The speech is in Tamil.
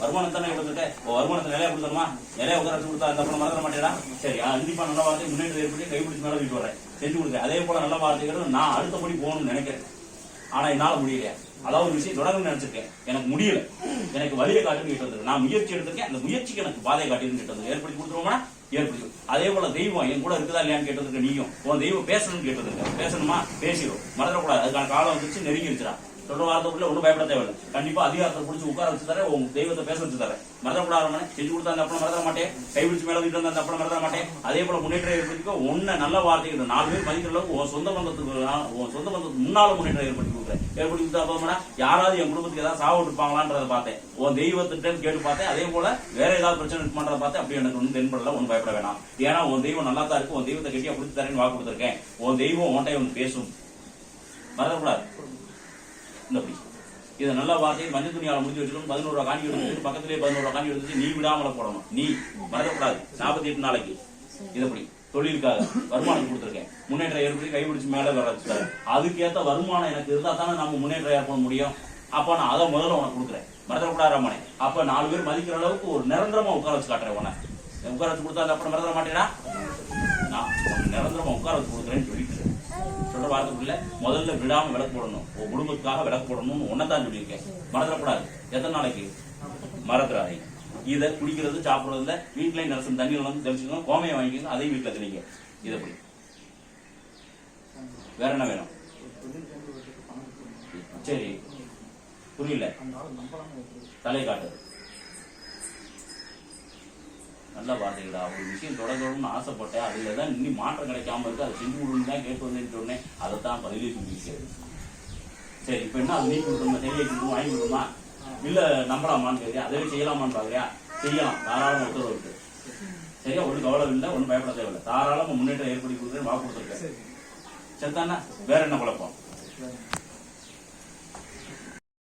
வருமானம் தானே கொடுத்துட்டு? வருமானத்தை நிலையா கொடுத்துருமா நிலையா உட்கார கொடுத்தா அந்த பணம் மறந்துட மாட்டேடா. சரி கண்டிப்பா நல்ல வார்த்தை முன்னேற்றம் ஏற்படுத்தி கைப்பிடிச்சு மேலே வீட்டு வரேன் செஞ்சு கொடுக்க அதே போல நல்ல வார்த்தைகள் நான் அடுத்தபடி போகணும்னு நினைக்கிறேன். ஆனா என்னால முடியல அதாவது ஒரு விஷயம் தொடர்ந்து நினைச்சிருக்கேன். எனக்கு முடியல. எனக்கு வழியை காட்டுன்னு கேட்டு நான் முயற்சி எடுத்திருக்கேன். அந்த முயற்சிக்கு எனக்கு பாதையை காட்டின்னு கேட்டு வந்து ஏற்படுத்தி கொடுத்துருவோம்னா ஏற்படுத்தி அதே போல தெய்வம் என் கூட இருக்குதா இல்லையான்னு கேட்டு நீயும். உன் தெய்வம் பேசணும்னு கேட்டு பேசணுமா? பேசிடும் மறந்துடக்கூடாது. அதுக்கான காலம் வந்துச்சு நெருங்கி வச்சுடா சொல்ற வார்த்தைக்குள்ள ஒன்றும் பயப்பட தேவையில்லை. கண்டிப்பா அதிகாரத்தை பிடிச்சி உட்கார வச்சு தர உங்க தெய்வத்தை பேச வச்சு தரேன். மறந்துடக்கூடாது செஞ்சு கொடுத்தா அந்த அப்பளம் மறந்துட மாட்டேன். கைப்பிடிச்சு மேல வீட்டு வந்த அந்த அப்பளம் மறந்துட மாட்டேன். அதே போல முன்னேற்ற ஏற்படுத்திக்கோ. ஒன்ன நல்ல வார்த்தைகள் நாலு பேர் மதிக்கிற அளவுக்கு உன் சொந்த பந்தத்துக்கு நான் உன் சொந்த பந்தத்துக்கு முன்னால முன்னேற்றம் ஏற்படுத்தி கொடுக்குறேன். ஏற்படுத்தி கொடுத்தா போதுமாடா யாராவது என் குடும்பத்துக்கு ஏதாவது சாவு இருப்பாங்களான்றத பார்த்தேன். உன் தெய்வத்திட்ட கேட்டு பார்த்தேன். அதே போல வேற ஏதாவது பிரச்சனை இருக்குமான்றத பார்த்தேன். அப்படி எனக்கு ஒன்றும் தென்படல ஒன்றும் பயப்பட வேணாம். ஏன்னா உன் தெய்வம் நல்லா தான் இருக்கு. உன் தெய்வத்தை கட்டியா கொடுத்து தரேன்னு வாக்கு கொடுத்துருக்கேன். உன் தெய்வம் உன்கிட்ட ஒன்று பேசும். மறந்துடக்கூடாது அப்படி இதை நல்ல வார்த்தையை மஞ்சள் துணியால முடிஞ்சு வச்சுக்கணும். பதினோரு ரூபா காணி எடுத்து பக்கத்திலே பதினோரு ரூபா காணி எடுத்து நீ விடாமல போடணும். நீ மறக்கக்கூடாது. நாற்பத்தி எட்டு நாளைக்கு. இது அப்படி தொழிலுக்காக. வருமானம் கொடுத்துருக்கேன். முன்னேற்ற ஏற்படுத்தி கைபிடிச்சு மேல வர அதுக்கேற்ற அதுக்கேத்த வருமானம் எனக்கு இருந்தா தானே நம்ம முன்னேற்றம் ஏற்பட முடியும். அப்ப நான் அதை முதல்ல உனக்கு கொடுக்குறேன். மறந்துடக்கூடாது ரமணே அப்ப நாலு பேர் மதிக்கிற அளவுக்கு ஒரு நிரந்தரமா உட்கார வச்சு காட்டுறேன் உன உட்கார வச்சு கொடுத்தா அந்த அப்புறம் மறந்துட மாட்டேடா. நான் நிரந்தரமா உட்கார வச்சு கொடுக்குறேன்னு சொல்லிட்டு சொல்ற வாரத்துக்குள்ள முதல்ல விடாம விளக்கு போடணும். உன் குடும்பத்துக்காக விளக்கு போடணும்னு ஒன்னதான் சொல்லியிருக்கேன். மறந்துடக்கூடாது. எத்தனை நாளைக்கு? மறந்துடாதீங்க. இதை குடிக்கிறது சாப்பிடுறது இல்ல. வீட்லயும் நிலசம் தண்ணி வந்து தெளிச்சுக்கணும். கோமையை வாங்கிக்கணும் அதையும் வீட்டில் தெளிங்க. இதை எப்படி? வேற என்ன வேணும்? சரி. புரியல. தலை காட்டு. நல்ல வார்த்தைகளா ஒரு விஷயம் தொடங்கணும்னு ஆசைப்பட்டேன். அதுல தான் இன்னும் மாற்றம் கிடைக்காம இருக்கு. அதை செஞ்சு கொடுன்னு தான் கேட்டு வந்தேன்னு சொன்னேன். அதைத்தான் பதிலே சொல்லியிருக்கேன் சரி இப்ப என்ன? அது நீ கொடுக்கணுமா? சரியா கொடுக்கணும் வாங்கி கொடுக்கணுமா? இல்ல நம்பலாமான்னு கேட்க அதே செய்யலாமான்னு பாக்குறியா செய்யலாம். தாராளம் உத்தரவு இருக்கு. சரியா? ஒன்றும் கவலை இல்லை. ஒன்றும் பயப்பட தேவையில்லை. தாராளமா முன்னேற்றம் ஏற்படுத்தி கொடுக்குறேன் வாக்கு கொடுத்துருக்கேன் சரிதானே வேற என்ன குழப்பம்?